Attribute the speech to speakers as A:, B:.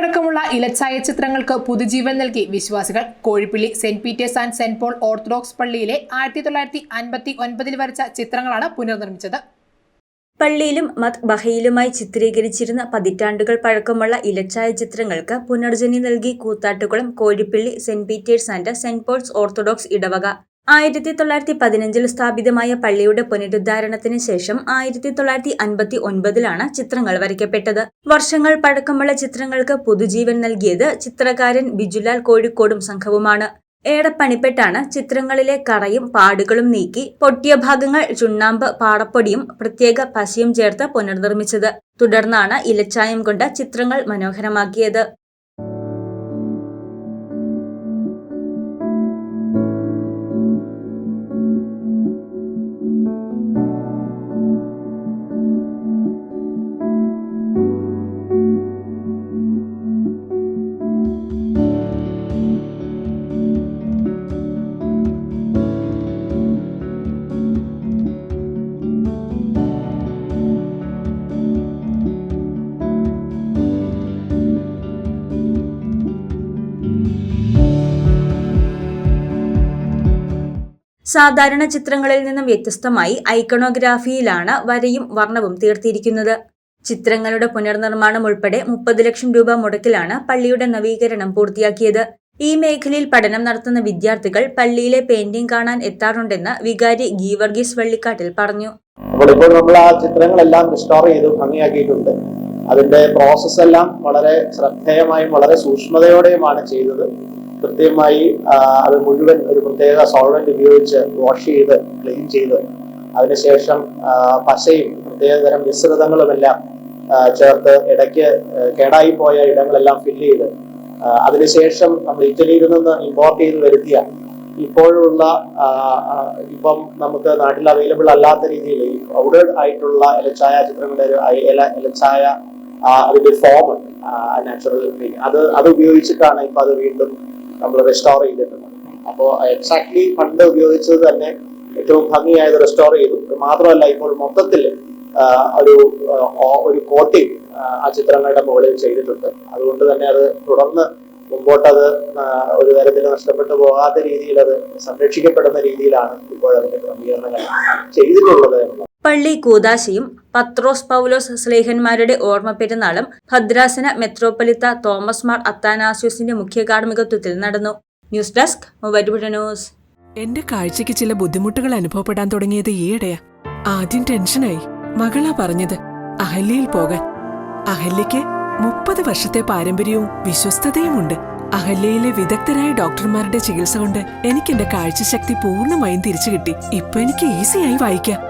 A: പഴക്കമുള്ള ഇലച്ചായ ചിത്രങ്ങൾക്ക് പുതുജീവൻ നൽകി വിശ്വാസികൾ. Kozhippally saint Peter's and saint Paul orthodox പള്ളിയിലെ ആയിരത്തി തൊള്ളായിരത്തി അൻപത്തി ഒൻപതിൽ വരച്ച ചിത്രങ്ങളാണ് പുനർനിർമ്മിച്ചത്.
B: പള്ളിയിലും മത് ബഹയിലുമായി ചിത്രീകരിച്ചിരുന്ന പതിറ്റാണ്ടുകൾ പഴക്കമുള്ള ഇലച്ചായ ചിത്രങ്ങൾക്ക് പുനർജനി നൽകി Koothattukulam Kozhippally saint Peter's and saint Paul's orthodox ഇടവക. ആയിരത്തി തൊള്ളായിരത്തി പതിനഞ്ചിൽ സ്ഥാപിതമായ പള്ളിയുടെ പുനരുദ്ധാരണത്തിന് ശേഷം ആയിരത്തി തൊള്ളായിരത്തി അൻപത്തി ഒൻപതിലാണ് ചിത്രങ്ങൾ വരയ്ക്കപ്പെട്ടത്. വർഷങ്ങൾ പഴക്കമുള്ള ചിത്രങ്ങൾക്ക് പുതുജീവൻ നൽകിയത് ചിത്രകാരൻ ബിജുലാൽ കോഴിക്കോടും സംഘവുമാണ്. ഏടപ്പണിപ്പെട്ടാണ് ചിത്രങ്ങളിലെ കറയും പാടുകളും നീക്കി പൊട്ടിയ ഭാഗങ്ങൾ ചുണ്ണാമ്പ് പാടപ്പൊടിയും പ്രത്യേക പശയും ചേർത്ത് പുനർനിർമ്മിച്ചത്. തുടർന്നാണ് ഇലച്ചായം കൊണ്ട് ചിത്രങ്ങൾ മനോഹരമാക്കിയത്. സാധാരണ ചിത്രങ്ങളിൽ നിന്നും വ്യത്യസ്തമായി ഐക്കണോഗ്രാഫിയിലാണ് വരയും വർണവും തീർത്തിയിരിക്കുന്നത് ചിത്രങ്ങളുടെ പുനർനിർമ്മാണം ഉൾപ്പെടെ മുപ്പത് ലക്ഷം രൂപ മുടക്കിലാണ് പള്ളിയുടെ നവീകരണം പൂർത്തിയാക്കിയത്. ഈ മേഖലയിൽ പഠനം നടത്തുന്ന വിദ്യാർത്ഥികൾ പള്ളിയിലെ പെയിന്റിംഗ് കാണാൻ എത്താറുണ്ടെന്ന് വികാരി ഗീവർഗീസ് വള്ളിക്കാട്ടിൽ പറഞ്ഞു.
C: നമ്മൾ ആ ചിത്രങ്ങളെല്ലാം റിസ്റ്റോർ ചെയ്ത് ഭംഗിയാക്കിയിട്ടുണ്ട്. അതിന്റെ പ്രോസസ് എല്ലാം വളരെ ശ്രദ്ധേയമായും വളരെ സൂക്ഷ്മതയോടെയുമാണ് ചെയ്തത്. കൃത്യമായി അത് മുഴുവൻ ഒരു പ്രത്യേക സോൾവെന്റ് ഉപയോഗിച്ച് വാഷ് ചെയ്ത് ക്ലീൻ ചെയ്ത് അതിനുശേഷം പശയും പ്രത്യേകതരം മിശ്രിതങ്ങളുമെല്ലാം എല്ലാം ചേർത്ത് ഇടയ്ക്ക് കേടായി പോയ ഇടങ്ങളെല്ലാം ഫില്ല് ചെയ്ത് അതിനുശേഷം നമ്മൾ ഇറ്റലിയിൽ നിന്ന് ഇമ്പോർട്ട് ചെയ്ത് വരുത്തിയ ഇപ്പോഴുള്ള ഇപ്പം നമുക്ക് നാട്ടിൽ അവൈലബിൾ അല്ലാത്ത രീതിയിൽ ഈ പൗഡേഡ് ആയിട്ടുള്ള ഇലച്ചായ ചിത്രങ്ങളുടെ ഒരു ഇല ഇലച്ചായ അതിന്റെ ഫോം നാച്ചുറൽ അത് അത് ഉപയോഗിച്ചിട്ടാണ് ഇപ്പൊ അത് വീണ്ടും നമ്മൾ റെസ്റ്റോർ ചെയ്തിട്ടുണ്ട്. അപ്പോൾ എക്സാക്ട്ലി പണ്ട് ഉപയോഗിച്ചത് തന്നെ ഏറ്റവും ഭംഗിയായത് റെസ്റ്റോർ ചെയ്തു. മാത്രമല്ല ഇപ്പോൾ മൊത്തത്തിൽ ഒരു ഒരു കോട്ടിംഗ് ആ ചിത്രങ്ങളുടെ മുകളിൽ ചെയ്തിട്ടുണ്ട്. അതുകൊണ്ട് തന്നെ അത് തുടർന്ന് മുമ്പോട്ടത് അത് ഒരു തരത്തിൽ നഷ്ടപ്പെട്ടു പോകാത്ത രീതിയിൽ അത് സംരക്ഷിക്കപ്പെടുന്ന രീതിയിലാണ് ഇപ്പോൾ ക്രമീകരണങ്ങൾ ചെയ്തിട്ടുള്ളത് എന്നുള്ളത്
B: പള്ളി കൂതാശയും പത്രോസ് പൗലോസ് സ്ലേഹന്മാരുടെ ഓർമ്മ പെരുന്നാളും ഭദ്രാസന മെത്രോപൊലിത്ത തോമസ് മാർ അത്താനാസ്യൂസിന്റെ മുഖ്യ കാർമ്മികത്വത്തിൽ നടന്നു. News desk news.
D: എന്റെ കാഴ്ചക്ക് ചില ബുദ്ധിമുട്ടുകൾ അനുഭവപ്പെടാൻ തുടങ്ങിയത് ഈയിടെയാ. ആദ്യം ടെൻഷനായി. മകളാ പറഞ്ഞത് അഹല്യയിൽ പോകാൻ. അഹല്യയ്ക്ക് മുപ്പത് വർഷത്തെ പാരമ്പര്യവും വിശ്വസ്തതയുമുണ്ട്. അഹല്യയിലെ വിദഗ്ധരായ ഡോക്ടർമാരുടെ ചികിത്സ കൊണ്ട് എനിക്ക് എന്റെ കാഴ്ചശക്തി പൂർണമായും തിരിച്ചു കിട്ടി ഇപ്പൊ എനിക്ക് ഈസിയായി വായിക്കാം.